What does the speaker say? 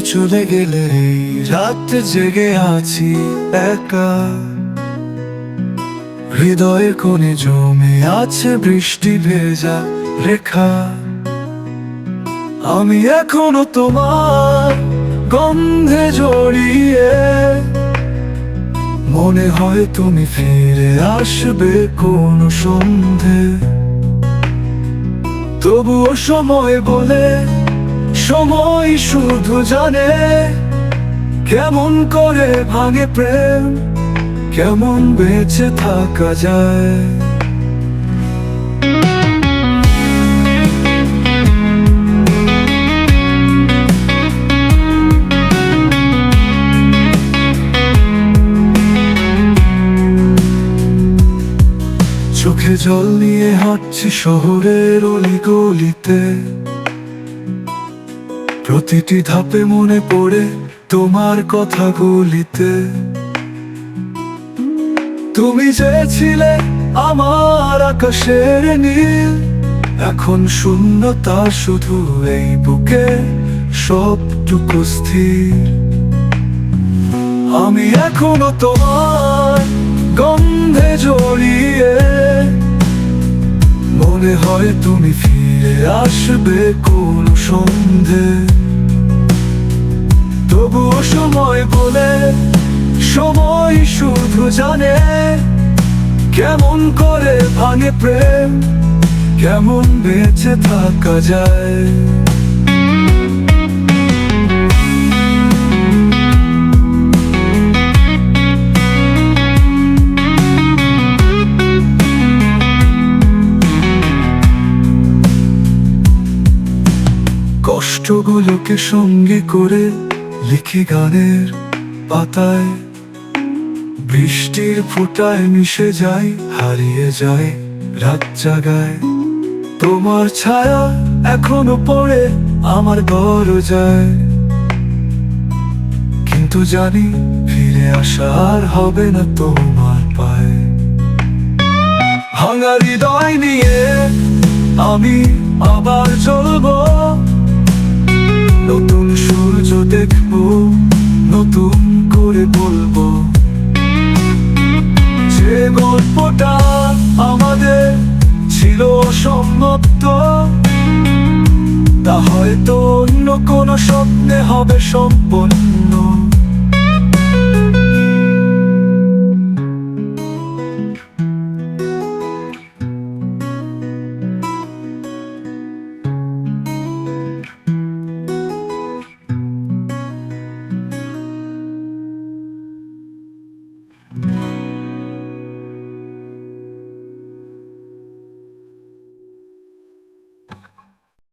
চলে গেলে রাত জেগে আছি একা। হৃদয়ের কোণে জমে আছে বৃষ্টি ভেজা রেখা। আমি এখনও তোমার গন্ধে জড়িয়ে। মনে হয় তুমি ফিরে আসবে কোন সন্ধে। তবুও সময় বলে সময় শুধু জানে কেমন করে ভাঙে প্রেম, কেমন বেঁচে থাকা যায়। চোখে জল নিয়ে হাঁটছি শহরের অলিগলিতে। প্রতিটি ধাপে মনে পড়ে তোমার কথা কথাগুলিতে। তুমি চেয়েছিলে আমার আকাশের নীল, এখন শূন্যতা শুধু এই বুকে সবটুকু স্থির। আমি এখনও তোমার গন্ধে জড়িয়ে মনে হয় তুমি ফিরে আসবে কোন সন্ধে। তবুও সময় বলে, সময় শুধু জানে কেমন করে ভাঙে প্রেম, কেমন বেঁচে থাকা যায়। কষ্টগুলোকে সঙ্গে করে লিখি গানের পাতায়। বৃষ্টির ফোঁটায় মিশে যায়, হারিয়ে যায় রাত জাগায়। তোমার ছায়া এখনও পড়ে আমার দরজায়। কিন্তু জানি ফিরে আসা আর হবে না তোমার পায়ে। ভাঙা হৃদয় নিয়ে আমি আবার চলবো দেখব, নতুন করে বলব। যে গল্পটা আমাদের ছিল অসমাপ্ত তা হয়তো অন্য কোনো স্বপ্নে হবে সম্পন্ন।